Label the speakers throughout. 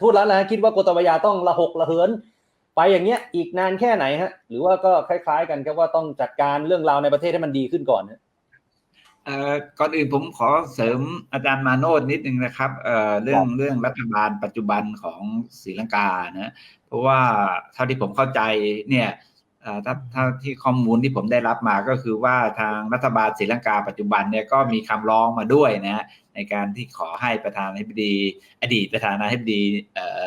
Speaker 1: ทูตรัฐแล้วคิดว่าโกตบายาต้องระหกระเหิน ไปอย่างเงี้ยอีกนานแค่ไหนฮะ หรือว่าก็คล้าย ๆ กันครับว่าต้องจัดการเรื่องราวในประเทศให้มันดีขึ้นก่อนนะ
Speaker 2: เอ่อก่อนอื่นผมขอเสริมอาจารย์มาโนดนิดนึงนะครับเอ่อเรื่องเรื่องรัฐบาลปัจจุบันของศรีลังกานะเพราะว่าเท่าที่ผมเข้าใจเนี่ยเอ่อ ถ้าถ้าที่ข้อมูลที่ผมได้รับมาก็คือว่าทางรัฐบาลศรีลังกาปัจจุบันเนี่ยก็มีคำร้องมาด้วยนะฮะในการที่ขอให้ประธานาธิบดี อดีตประธานาธิบดีเอ่อ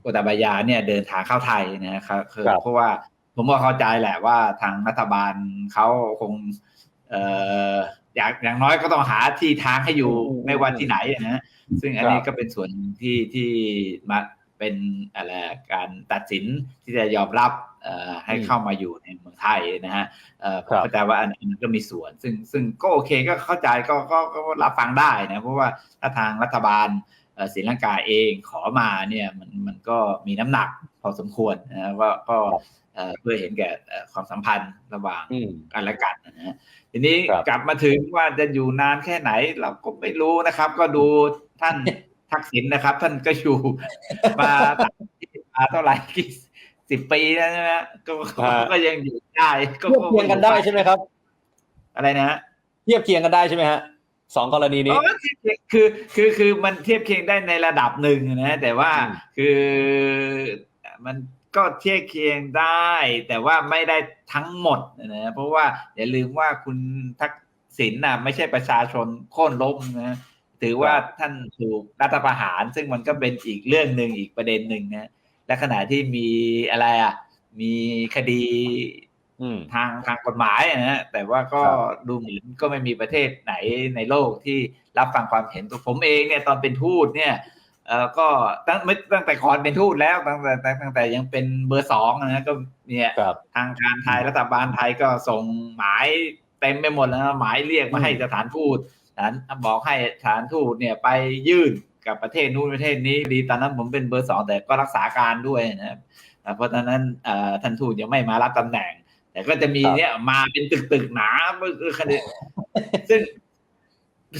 Speaker 2: โกตาบายาเนี่ยเดินทางเข้าไทยนะครับคือ
Speaker 1: ครับ
Speaker 2: เพราะว่าผมก็เข้าใจแหละว่าทางรัฐบาลเขาคงเอ่ออย่างอย่างน้อยก็ต้องหาที่ทางให้อยู่
Speaker 1: อืม
Speaker 2: ไม่ว่าที่ไหนนะฮะซึ่งอันนี้
Speaker 1: ครับ
Speaker 2: ก็เป็นส่วนหนึ่งที่ที่มา เป็นอะไรการตัดสินที่จะยอมรับเอ่อให้เข้ามาอยู่ในเมืองไทยนะฮะเอ่อผม
Speaker 1: ครับ
Speaker 2: เข้าใจว่าอันนี้ก็มีส่วน ซึ่งซึ่งก็โอเคก็เข้าใจก็ก็ก็รับฟังได้นะเพราะว่าถ้าทางรัฐบาลเอ่อศรีลังกาเองขอมาเนี่ยมันมันก็มีน้ำหนักพอสมควรนะว่าก็
Speaker 1: ครับ
Speaker 2: เอ่อเพื่อเห็นแก่เอ่อความสัมพันธ์ระหว่าง
Speaker 1: อืม
Speaker 2: กันและกันนะฮะทีนี้
Speaker 1: ครับ
Speaker 2: กลับมาถึงว่าจะอยู่นานแค่ไหน เราก็ไม่รู้นะครับ ก็ดูท่าน ทักษิณนะครับ ท่านก็อยู่มาต่างประเทศมาเท่าไหร่กี่สิบปีแล้วใช่ไหมฮะก็ก็
Speaker 1: ฮะ
Speaker 2: ก็ยังอยู่ได้ก็
Speaker 1: เทียบเคียงกันได้ใช่ไหมครับ
Speaker 2: อะไรนะฮะ
Speaker 1: เทียบเคียงกันได้ใช่ไหมฮะสองกรณีนี้
Speaker 2: อ๋อเทียบเคียงคือคือคือมันเทียบเคียงได้ในระดับหนึ่งนะ แต่ว่า
Speaker 1: อืม
Speaker 2: คือมันก็เทียบเคียงได้ แต่ว่าไม่ได้ทั้งหมดนะเพราะว่าอย่าลืมว่าคุณทักษิณน่ะ ไม่ใช่ประชาชนโค่นล้มนะ ถือว่าท่านถูกรัฐประหาร ซึ่งมันก็เป็นอีกเรื่องหนึ่งอีกประเด็นหนึ่งนะและขณะที่มีอะไรอะ มีคดี
Speaker 1: อืม
Speaker 2: ทางทางกฎหมายนะฮะแต่ว่าก็
Speaker 1: ครับ
Speaker 2: ดูเหมือนก็ไม่มีประเทศไหนในโลกที่รับฟังความเห็นตัวผมเองเนี่ยตอนเป็นทูตเนี่ยเออก็ตั้งไม่ตั้งแต่ก่อนเป็นทูตแล้วตั้งแต่ตั้งตั้งแต่ยังเป็นเบอร์สองนะฮะก็เนี่ย
Speaker 1: ครับ
Speaker 2: ทางการไทยรัฐบาลไทยก็ส่งหมายเต็มไปหมดแล้วนะหมายเรียกมาให้สถานทูต สถานบอกให้สถานทูตเนี่ยไปยื่นกับประเทศนู้นประเทศนี้ดีตอนนั้นผมเป็นเบอร์สองแต่ก็รักษาการด้วยนะครับเพราะฉะนั้นท่านทูตยังไม่มารับตำแหน่ง แต่ก็จะมีเนี่ยมาเป็นตึกตึกๆหนาคดีซึ่ง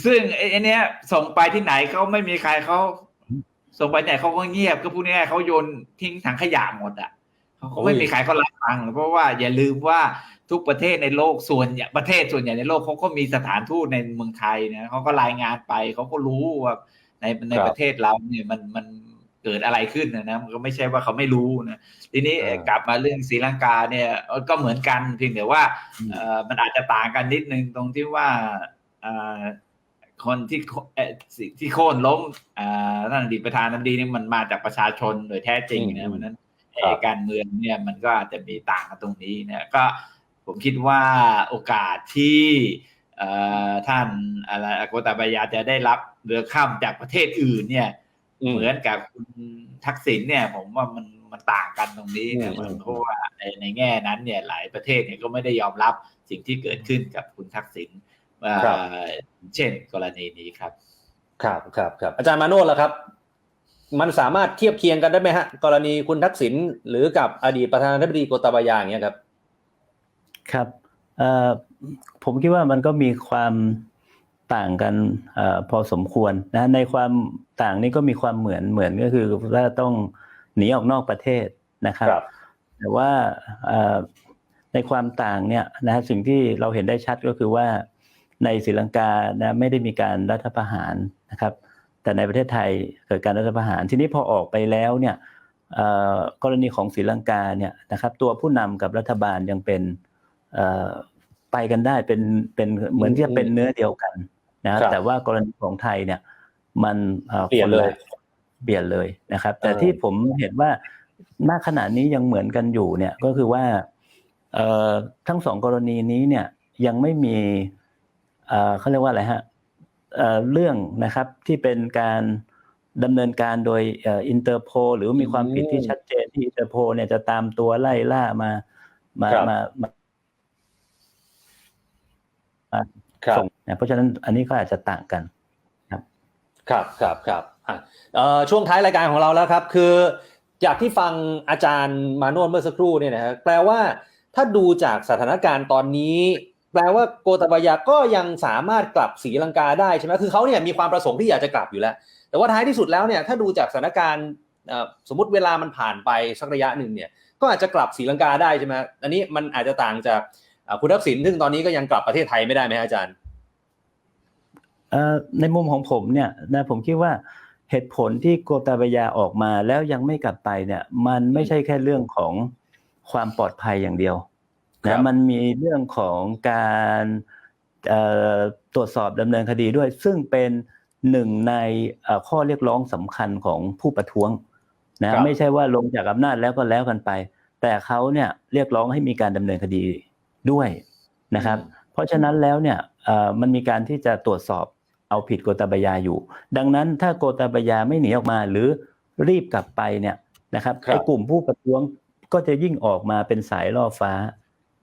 Speaker 2: ซึ่งไอ้เนี้ยส่งไปที่ไหนเขาไม่มีใครเขาส่งไปไหนเขาก็เงียบก็พูดง่ายเขาโยนทิ้งถังขยะหมดอะเขาไม่มีใครเขารับฟังเพราะว่าอย่าลืมว่า ทุกประเทศในโลกส่วนใหญ่ประเทศส่วนใหญ่ในโลกเขาก็มีสถานทูตในเมืองไทยนะเขาก็รายงานไปเขาก็รู้ว่าในใน
Speaker 1: ครับ
Speaker 2: ประเทศเราเนี่ยมันมันเกิดอะไรขึ้นนะนะมันก็ไม่ใช่ว่าเขาไม่รู้นะทีนี้
Speaker 1: เออก
Speaker 2: ลับมาเรื่องศรีลังกาเนี่ยเอ่อก็เหมือนกันเพียงแต่ว่า
Speaker 1: อืม
Speaker 2: เอ่อมันอาจจะต่างกันนิดนึงตรงที่ว่าเอ่อคนที่โคเอ่อสิ่งที่โค่นล้มอ่าท่านอดีตประธานาธิบดีนี่มันมาจากประชาชนโดยแท้จริง
Speaker 1: อื
Speaker 2: นะ
Speaker 1: ม
Speaker 2: เพราะฉะนั้น
Speaker 1: ครับ
Speaker 2: ไอ้การเมืองเนี่ยมันก็อาจจะมีต่างกันตรงนี้นะก็ ผมคิดว่าโอกาสที่เอ่อท่านอะไรโกตาบายาจะได้รับเรือข้ามจากประเทศอื่น เนี่ย
Speaker 1: อืม
Speaker 2: เหมือนกับคุณทักษิณเนี่ย ผมว่ามันมันต่างกันตรงนี้
Speaker 1: อื
Speaker 2: นะ
Speaker 1: ม
Speaker 2: มันเพราะว่าในในแง่นั้นเนี่ยหลายประเทศเนี่ยก็ไม่ได้ยอมรับสิ่งที่เกิดขึ้นกับคุณทักษิณเอ่อ
Speaker 1: ครับ
Speaker 2: เช่นกรณีนี้ครับ
Speaker 1: ครับครับครับอาจารย์มาโนดล่ะครับ มันสามารถเทียบเคียงกันได้ไหมฮะ กรณีคุณทักษิณหรือกับอดีตประธานาธิบดีโกตาบายาอย่างเงี้ยครับ
Speaker 3: ครับเอ่อผมคิดว่ามันก็มีความต่างกันเออพอสมควรนะในความต่างนี้ก็มีความเหมือนเหมือนก็คือว่าต้องหนีออกนอกประเทศนะครับแต่ว่าเอ่อในความต่างเนี่ยนะสิ่งที่เราเห็นได้ชัดก็คือว่าในศรีลังกานะไม่ได้มีการรัฐประหารนะครับ แต่ในประเทศไทยเกิดการรัฐประหารทีนี้พอออกไปแล้วเนี่ยเอ่อกรณีของศรีลังกาเนี่ยนะครับตัวผู้นำกับรัฐบาลยังเป็นเอ่อ ไปกันได้เป็นเป็นเหมือนที่จะเป็นเนื้อเดียวกันนะครับแต่ว่ากรณีของไทยเนี่ย มันอ่อ
Speaker 1: เปลี่ยนเลย
Speaker 3: คละเปลี่ยนเลยนะครับ แต่
Speaker 1: เออ
Speaker 3: ที่ผมเห็นว่าณขณะนี้ยังเหมือนกันอยู่เนี่ยก็คือว่าเอ่อทั้งสองกรณีนี้เนี่ยยังไม่มีเอ่อเขาเรียกว่าอะไรฮะเอ่อเรื่องนะครับที่เป็นการดำเนินการโดยเอ่อินเตอร์โพหรือมีความผิดที่ชัดเจนที่อินเตอร์โพเนี่ยจะตามตัวไล่ล่ามามา
Speaker 1: ครับ
Speaker 3: มามา
Speaker 1: ครับ
Speaker 3: ส่งนะเพราะฉะนั้นอันนี้ก็อาจจะต่างกัน
Speaker 1: ครับ ครับครับอะเอ่อช่วงท้ายรายการของเราแล้วครับ คือจากที่ฟังอาจารย์มาโนวดเมื่อสักครู่เนี่ยนะฮะแปลว่าถ้าดูจากสถานการณ์ตอนนี้ แปลว่าโกตาบายาก็ยังสามารถกลับศรีลังกาได้ใช่ไหมคือเขาเนี่ยมีความประสงค์ที่อยากจะกลับอยู่แล้ว แต่ว่าท้ายที่สุดแล้วเนี่ยถ้าดูจากสถานการณ์เอ่อสมมติเวลามันผ่านไปสักระยะหนึ่งเนี่ย ก็อาจจะกลับศรีลังกาได้ใช่ไหมอันนี้มันอาจจะต่างจากอ่า คุณทักษิณซึ่งตอนนี้ก็ยังกลับประเทศไทยไม่ได้ไหมฮะอาจารย์
Speaker 3: เอ่อในมุมของผมเนี่ยนะผมคิดว่าเหตุผลที่โกตาบายาออกมาแล้วยังไม่กลับไปเนี่ย มันไม่ใช่แค่เรื่องของความปลอดภัยอย่างเดียว
Speaker 1: ครั
Speaker 3: นะ
Speaker 1: บ
Speaker 3: มันมีเรื่องของการเอ่อตรวจสอบดำเนินคดีด้วย ซึ่งเป็นหนึ่งในเอ่อข้อเรียกร้องสำคัญของผู้ประท้วงนะไม่ใช่ว่าลงจากอำนาจแล้วก็แล้วกันไป แต่เขาเนี่ยเรียกร้องให้มีการดำเนินคดี ด้วยนะครับ เพราะฉะนั้นแล้วเนี่ยเอ่อมันมีการที่จะตรวจสอบเอาผิดโกตาบายาอยู่ ดังนั้นถ้าโกตาบายาไม่หนีออกมาหรือรีบกลับไปเนี่ยนะครับ
Speaker 1: ครับ
Speaker 3: ไอ้กลุ่มผู้ประท้วงก็จะยิ่งออกมาเป็นสายล่อฟ้า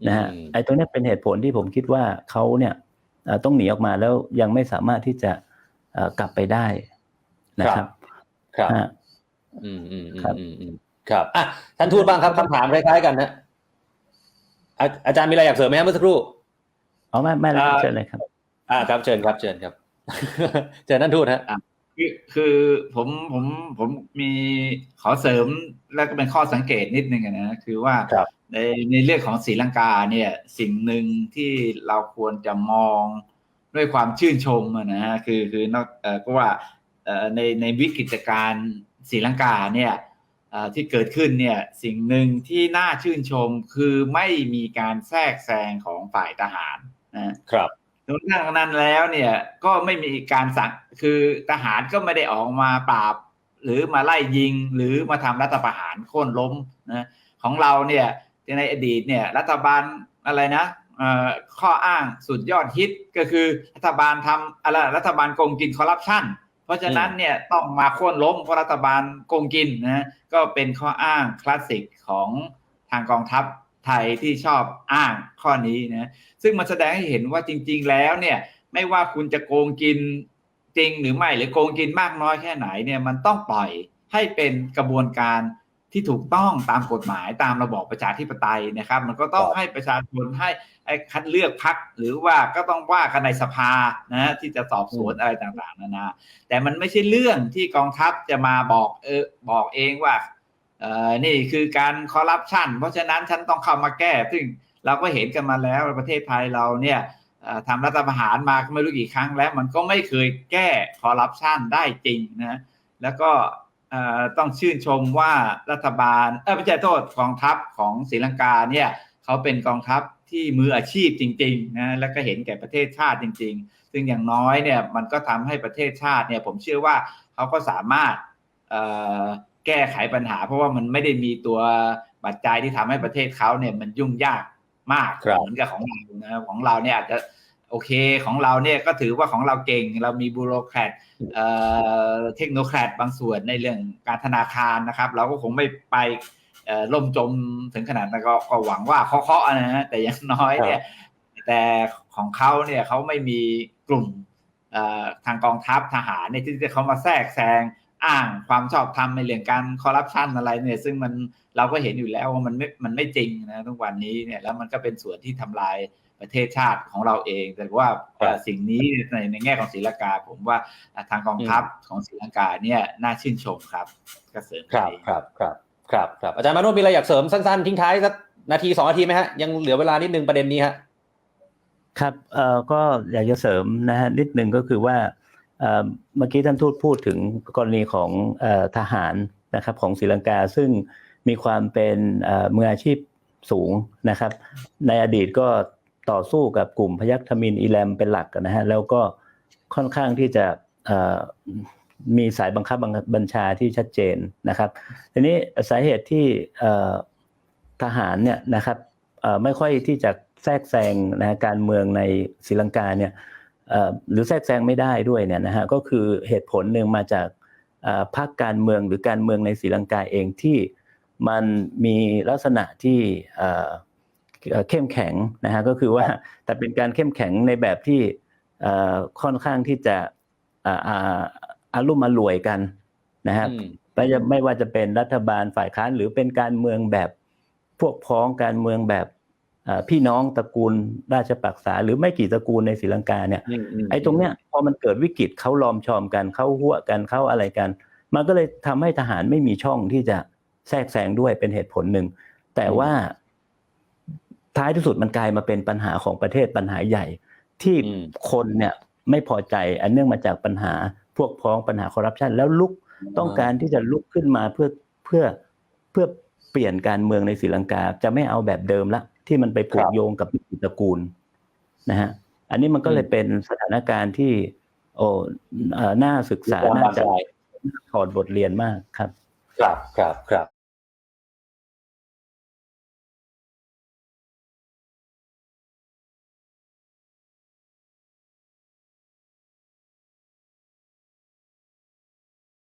Speaker 3: นะฮะ
Speaker 1: อืม
Speaker 3: ไอ้ตรงเนี้ยเป็นเหตุผลที่ผมคิดว่าเขาเนี่ยเอ่อต้องหนีออกมาแล้วยังไม่สามารถที่จะเอ่อกลับไปได้นะครับ
Speaker 1: ครับ
Speaker 3: ฮะ
Speaker 1: อืมอืมอืม
Speaker 3: ครับ
Speaker 1: อืมอืมครับอะท่านทูตบ้างครับคำถามคล้ายๆกันนะ อาอาจารย์มีอะไรอยากเสริมไหมครับเมื่อสักครู่
Speaker 3: เอาไม่ไม่แล้ว
Speaker 2: อ่า
Speaker 3: เชิญเลยครับ
Speaker 1: อ่าครับเชิญครับเชิญครับ เชิญท่านทูตฮะ
Speaker 2: คือคือผมผมผมมีขอเสริมแล้วก็เป็นข้อสังเกตนิดนึงอะนะคือว่า
Speaker 1: ครับ
Speaker 2: ในในเรื่องของศรีลังกาเนี่ยสิ่งหนึ่งที่เราควรจะมองด้วยความชื่นชมอะนะฮะคือคือนอกเอ่อก็ว่าเอ่อในในวิกฤตการณ์ศรีลังกาเนี่ยเอ่อ ที่เกิดขึ้นเนี่ยสิ่งหนึ่งที่น่าชื่นชมคือไม่มีการแทรกแซงของฝ่ายทหารนะ
Speaker 1: ครับ
Speaker 2: ดังนั้นแล้วเนี่ยก็ไม่มีการสั่งคือทหารก็ไม่ได้ออกมาปราบ หรือมาไล่ยิงหรือมาทำรัฐประหารโค่นล้มนะของเราเนี่ยในอดีตเนี่ยรัฐบาลอะไรนะเอ่อข้ออ้างสุดยอดฮิตก็คือรัฐบาลทำอะไรรัฐบาลโกงกินคอร์รัปชัน เพราะฉะนั้นเนี่ยต้องมาโค่นล้มเพราะรัฐบาลโกงกินนะก็เป็นข้ออ้างคลาสสิกของทางกองทัพไทยที่ชอบอ้างข้อนี้นะซึ่งมันแสดงให้เห็นว่าจริง ๆ แล้วเนี่ยไม่ว่าคุณจะโกงกินจริงหรือไม่หรือโกงกินมากน้อยแค่ไหนเนี่ยมันต้องปล่อยให้เป็นกระบวนการ ที่ถูกต้องตามกฎหมายตามระบอบประชาธิปไตยนะครับ มันก็ต้อง
Speaker 1: ครับ
Speaker 2: ให้ประชาชนให้ให้คัดเลือกพักหรือว่าก็ต้องว่ากันในสภานะที่จะสอบสวนอะไรต่างๆนานาแต่มันไม่ใช่เรื่องที่กองทัพจะมาบอกเออบอกเองว่าเออนี่คือการคอร์รัปชันเพราะฉะนั้นฉันต้องเข้ามาแก้ ซึ่งเราก็เห็นกันมาแล้วประเทศไทยเราเนี่ยเอ่อทำรัฐประหารมาไม่รู้กี่ครั้งแล้ว มันก็ไม่เคยแก้คอร์รัปชันได้จริงนะแล้วก็เอ่อ ต้องชื่นชมว่ารัฐบาลเออไม่ใช่โทษกองทัพของศรีลังกาเนี่ยเขาเป็นกองทัพที่มืออาชีพจริงๆนะแล้วก็เห็นแก่ประเทศชาติจริง ๆ ซึ่งอย่างน้อยเนี่ยมันก็ทำให้ประเทศชาติเนี่ยผมเชื่อว่าเขาก็สามารถเอ่อแก้ไขปัญหา เพราะว่ามันไม่ได้มีตัวปัจจัยที่ทำให้ประเทศเขาเนี่ยมันยุ่งยากมาก
Speaker 1: ครับ
Speaker 2: เหมือนกับของเรานะครับของเราเนี่ยอาจจะ โอเคของเราเนี่ยก็ถือว่าของเราเก่ง เรามีบูโรแครตเอ่อเทคโนแครตบางส่วนในเรื่องการธนาคารนะครับ เราก็คงไม่ไปเอ่อล่มจมถึงขนาดนั้นก็ก็หวังว่าเคาะๆนะฮะแต่อยังน้อยเนี่ยแต่ของเขาเนี่ยเขาไม่มีกลุ่มเอ่อทางกองทัพทหารเนี่ยที่จะเขามาแทรกแซง อ้างความชอบธรรมในเรื่องการคอร์รัปชันอะไรเนี่ย ซึ่งมันเราก็เห็นอยู่แล้วว่ามันไม่มันไม่จริงนะทุกวันนี้เนี่ยแล้วมันก็เป็นส่วนที่ทำลายประเทศชาติของเราเอง แต่ว่า
Speaker 1: ครับ
Speaker 2: เอ่อสิ่งนี้ในในแง่ของศรีลังกา ผมว่าทางกองทัพของศรีลังกาเนี่ยน่าชื่นชมครับก็เสริม
Speaker 1: ครับ
Speaker 2: ไป
Speaker 1: ครับครับครับครับอาจารย์มาโนมีอะไรอยากเสริมสั้นๆทิ้งท้ายสักนาทีสองนาทีไหมฮะยังเหลือเวลานิดนึงประเด็นนี้ฮะ
Speaker 3: ครับเอ่อก็อยากจะเสริมนะฮะนิดหนึ่งก็คือว่า เมื่อกี้ท่านทูตพูดถึงกรณีของอทหารนะครับของศรีลังกาซึ่งมีความเป็นมืออาชีพสูงนะครับ ในอดีตก็ต่อสู้กับกลุ่มพยัคฆ์ทมินอีแลมเป็นหลักนะฮะแล้วก็ค่อนข้างที่จะมีสายบังคับบัญชาที่ชัดเจนนะครับทีนี้สาเหตุที่ทหารเนี่ยนะครับไม่ค่อยที่จะแทรกแซงนะการเมืองในศรีลังกาเนี่ย หรือแทรกแซงไม่ได้ด้วยเนี่ยนะฮะก็คือเหตุผลหนึ่งมาจากเอ่อพรรคการเมืองหรือการเมืองในศรีลังกาเองที่มันมีลักษณะที่เอ่อเอ่อเข้มแข็งนะฮะก็คือว่าแต่เป็นการเข้มแข็งในแบบที่เอ่อค่อนข้างที่จะอ่าอ่าอารุ่มอร่วยกันนะครับ
Speaker 1: อืม
Speaker 3: ไม่จะไม่ว่าจะเป็นรัฐบาลฝ่ายค้านหรือเป็นการเมืองแบบพวกพ้องการเมืองแบบเอ่อ พี่น้องตระกูลราชปักษา หรือไม่กี่ตระกูลในศรีลังกาเนี่ย
Speaker 1: อืมม
Speaker 3: ไอ้ตรงเนี้ยพอมันเกิดวิกฤตเขาลอมชอมกันเขาหัวกันเขาอะไรกัน มันก็เลยทำให้ทหารไม่มีช่องที่จะแทรกแซงด้วยเป็นเหตุผลหนึ่ง แต่ว่าท้ายที่สุดมันกลายมาเป็นปัญหาของประเทศปัญหาใหญ่ ที่
Speaker 1: อืม
Speaker 3: คนเนี่ยไม่พอใจอันเนื่องมาจากปัญหาพวกพ้องปัญหาคอร์รัปชันแล้วลุกต้องการที่จะลุกขึ้นมาเพื่อเพื่อเพื่อเปลี่ยนการเมืองในศรีลังกาจะไม่เอาแบบเดิมละ ที่มันไปผู
Speaker 1: ค
Speaker 3: ก
Speaker 1: รับ
Speaker 3: โยงกับตระกูลนะฮะอันนี้มันก็เลยเป็นสถานการณ์ที่ โอ้เอ่อน่าศึกษา
Speaker 1: มีความ
Speaker 3: น่า
Speaker 1: บาน
Speaker 3: จะ
Speaker 1: ปลาย
Speaker 3: ถอดบทเรียนมากครับ
Speaker 1: ครับครับครับ